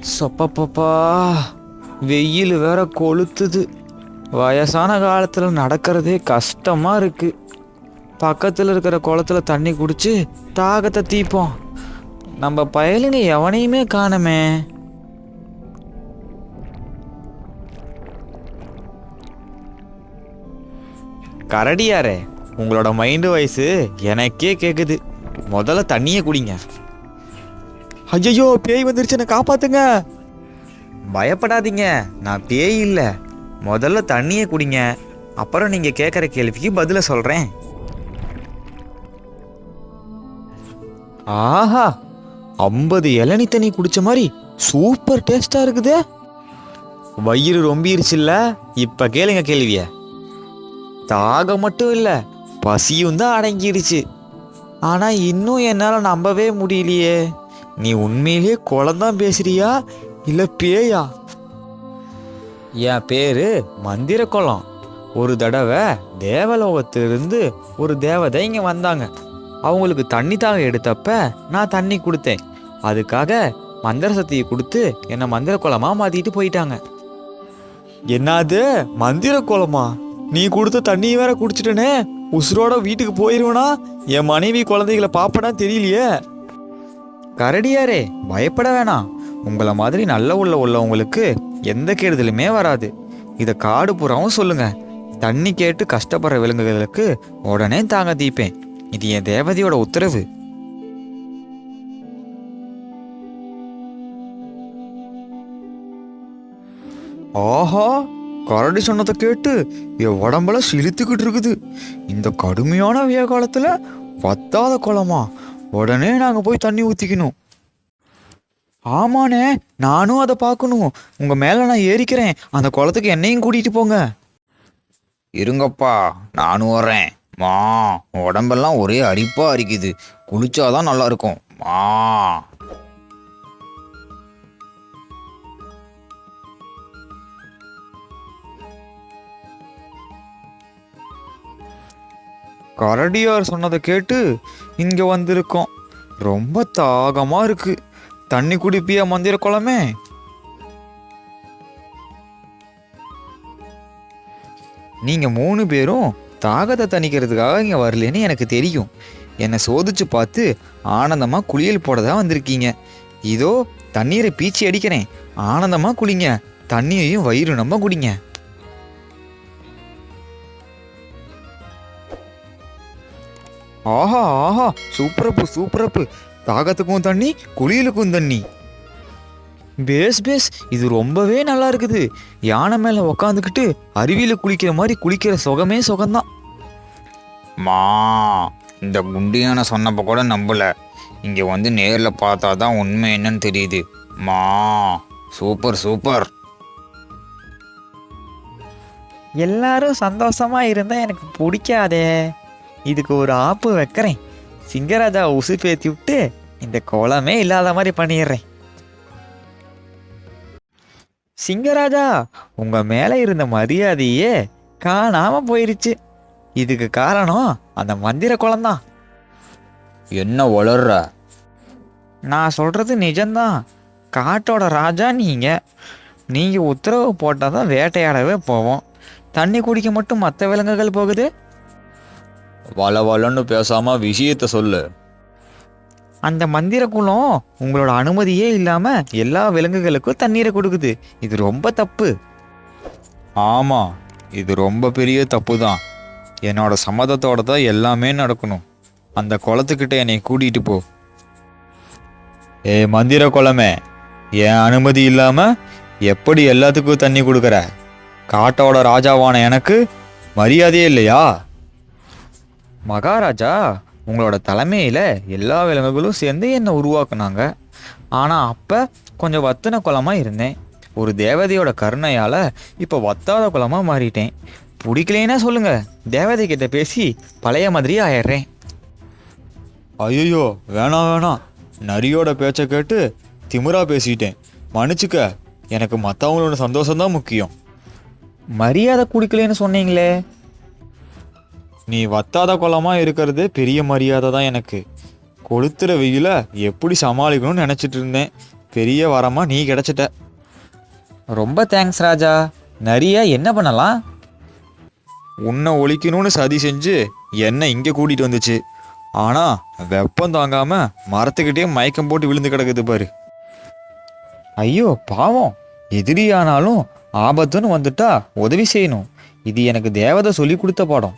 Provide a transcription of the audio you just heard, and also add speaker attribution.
Speaker 1: சொப்பப்பப்பா வெயில் வேற கொளுத்துது. வயசான காலத்தில் நடக்கிறதே கஷ்டமாக இருக்கு. பக்கத்தில் இருக்கிற குளத்துல தண்ணி குடிச்சு தாகத்தை தீப்போம். நம்ம பயலுங்க எவனையுமே காணமே. கரடியாரே உங்களோட மைண்டு வயசு எனக்கே கேட்குது முதல்ல தண்ணியை குடிங்க. ஐயோ பேய் வந்துருச்சு என்னை காப்பாத்துங்க. பயப்படாதீங்க நான் பேய் இல்லை. முதல்ல தண்ணியை குடிங்க. அப்புறம் நீங்க கேட்குற கேள்விக்கு பதில சொல்றேன். ஆஹா ஐம்பது இளநி தண்ணி குடிச்ச மாதிரி சூப்பர் டேஸ்டா இருக்குதே. வயிறு ரொம்பிருச்சுல்ல இப்ப கேளுங்க கேள்விய. தாகம் மட்டும் இல்ல பசியும் தான் அடங்கிருச்சு. ஆனா இன்னும் என்னால நம்பவே முடியலையே. நீ உண்மையிலேயே குளம்தான் பேசுறியா? இல்ல பேயா? என் பேரு மந்திர குளம் ஒரு தடவை தேவலோகத்திலிருந்து ஒரு தேவதை இங்க வந்தாங்க. அவங்களுக்கு தண்ணி தாக எடுத்தப்ப நான் தண்ணி கொடுத்தேன். அதுக்காக மந்திர சக்தியை கொடுத்து என்னை மந்திர குளமா மாத்திட்டு போயிட்டாங்க. என்னது? மந்திர குளமா நீ கொடுத்த தண்ணி வேற குடிச்சிட்டனே? உசுரோட வீட்டுக்கு போயிருவனா? என் மனைவி குழந்தைகளை பாப்பனா தெரியலையே. கரடியாரே பயப்பட வேணாம். உங்களை மாதிரி நல்ல உள்ள உள்ளவங்களுக்கு எந்த கெடுதலுமே வராது. இதை காடு புறாவும் சொல்லுங்க. தண்ணி கேட்டு கஷ்டப்படுற விலங்குகளுக்கு உடனே தாங்க தீப்பேன். இது என் தேவதையோட உத்தரவு. ஆஹா கரடி சொன்னதை கேட்டு என் உடம்பெல்லாம் சிலித்துக்கிட்டு இருக்குது. இந்த கடுமையான வெய்ய காலத்தில் வத்தாத குளமா? உடனே நாங்கள் போய் தண்ணி ஊற்றிக்கணும் ஆமாண்ணே நானும் அதை பார்க்கணும். உங்கள் மேலே நான் ஏறிக்கிறேன். அந்த குளத்துக்கு என்னையும் கூட்டிகிட்டு போங்க.
Speaker 2: இருங்கப்பா நானும் வர்றேன். மா உடம்பெல்லாம் ஒரே அரிப்பாக அரிக்குது. குளிச்சாதான் நல்லா இருக்கும். மா.
Speaker 1: கரடியார் சொன்னதை கேட்டு இங்கே வந்திருக்கோம். ரொம்ப தாகமாக இருக்கு. தண்ணி குடிப்பியா மந்திர குளமே நீங்கள் மூணு பேரும் தாகத்தை தணிக்கிறதுக்காக இங்கே வரலன்னு எனக்கு தெரியும். என்னை சோதிச்சு பார்த்து ஆனந்தமாக குளியல் போட தான் வந்திருக்கீங்க. இதோ தண்ணீரை பீச்சி அடிக்கிறேன். ஆனந்தமாக குளிங்க. தண்ணியையும் வயிறு நம்ம குடிங்க. ஆஹா ஆஹா சூப்பரப்பு சூப்பரப்பு. தாகத்துக்கும் தண்ணி குளியலுக்கும் தண்ணி. பேஸ் பேஸ் இது ரொம்பவே நல்லா இருக்குது. யானை மேல உக்காந்துக்கிட்டு அருவியில குளிக்கிற மாதிரி குளிக்கிற சுகமே சுகம்தான்.
Speaker 2: மா இந்த குண்டியான சொன்னப்ப கூட நம்பல. இங்க வந்து நேர்ல பார்த்தா தான் உண்மை என்னன்னு தெரியுது. மா சூப்பர் சூப்பர்.
Speaker 1: எல்லாரும் சந்தோஷமா இருந்தா எனக்கு பிடிக்காதே. இதுக்கு ஒரு ஆப்பு வைக்கிறேன். சிங்கராஜா உசு பேத்தி விட்டு இந்த கோலமே இல்லாத மாதிரி பண்ணிடுறேன். சிங்கராஜா உங்க மேல இருந்த மரியாதையே காணாம போயிருச்சு. இதுக்கு காரணம் அந்த மந்திர குளம்தான்
Speaker 2: என்ன வளர்ற
Speaker 1: நான் சொல்றது நிஜம்தான். காட்டோட ராஜா நீங்க. நீங்க உத்தரவு போட்டால் தான் வேட்டையாடவே போவோம். தண்ணி குடிக்க மட்டும் மற்ற விலங்குகள் போகுது?
Speaker 2: வள வளன்னு பேசாம விஷயத்த சொல்லு.
Speaker 1: அந்த மந்திர குளம் உங்களோட அனுமதியே இல்லாம எல்லா விலங்குகளுக்கும் தண்ணீரை கொடுக்குது. இது ரொம்ப தப்பு.
Speaker 2: ஆமா இது ரொம்ப பெரிய தப்பு தான் என்னோட சம்மதத்தோட தான் எல்லாமே நடக்கணும். அந்த குளத்துக்கிட்ட என்னை கூட்டிட்டு போ. ஏ மந்திர குளமே என் அனுமதி இல்லாம எப்படி எல்லாத்துக்கும் தண்ணி கொடுக்குற? காட்டோட ராஜாவான எனக்கு மரியாதையே இல்லையா?
Speaker 1: மகாராஜா உங்களோட தலைமையில எல்லா விலங்குகளும் சேர்ந்து என்னை உருவாக்குனாங்க. ஆனா அப்ப கொஞ்சம் வத்தின குளமா இருந்தேன். ஒரு தேவதையோட கருணையால இப்ப வத்தாத குளமா மாறிட்டேன். பிடிக்கலைன்னா சொல்லுங்க. தேவதை கிட்ட பேசி பழைய மாதிரியே ஆயிடுறேன்.
Speaker 2: ஐயோ வேணாம் வேணாம். நரியோட பேச்சை கேட்டு திமிரா பேசிட்டேன். மன்னிச்சுக்க எனக்கு மற்றவங்களோட சந்தோஷம்தான் முக்கியம்.
Speaker 1: மரியாதை குடிக்கலைன்னு சொன்னீங்களே.
Speaker 2: நீ வத்தாத குளமா இருக்கிறது பெரிய மரியாதை தான் எனக்கு. கொளுத்துற வெயில எப்படி சமாளிக்கணும்னு நினச்சிட்டு இருந்தேன். பெரிய வரமா நீ கிடைச்சிட்ட.
Speaker 1: ரொம்ப தேங்க்ஸ் ராஜா. நரிய என்ன பண்ணலாம்?
Speaker 2: உன்னை ஒழிக்கணும்னு சதி செஞ்சு என்னை இங்கே கூட்டிட்டு வந்துச்சு. ஆனா வெப்பம் தாங்காம மரத்துக்கிட்டே மயக்கம் போட்டு விழுந்து கிடக்குது பாரு.
Speaker 1: ஐயோ பாவம். எதிரியானாலும் ஆபத்துன்னு வந்துட்டா உதவி செய்யணும். இது எனக்கு தேவதை சொல்லி கொடுத்த பாடம்.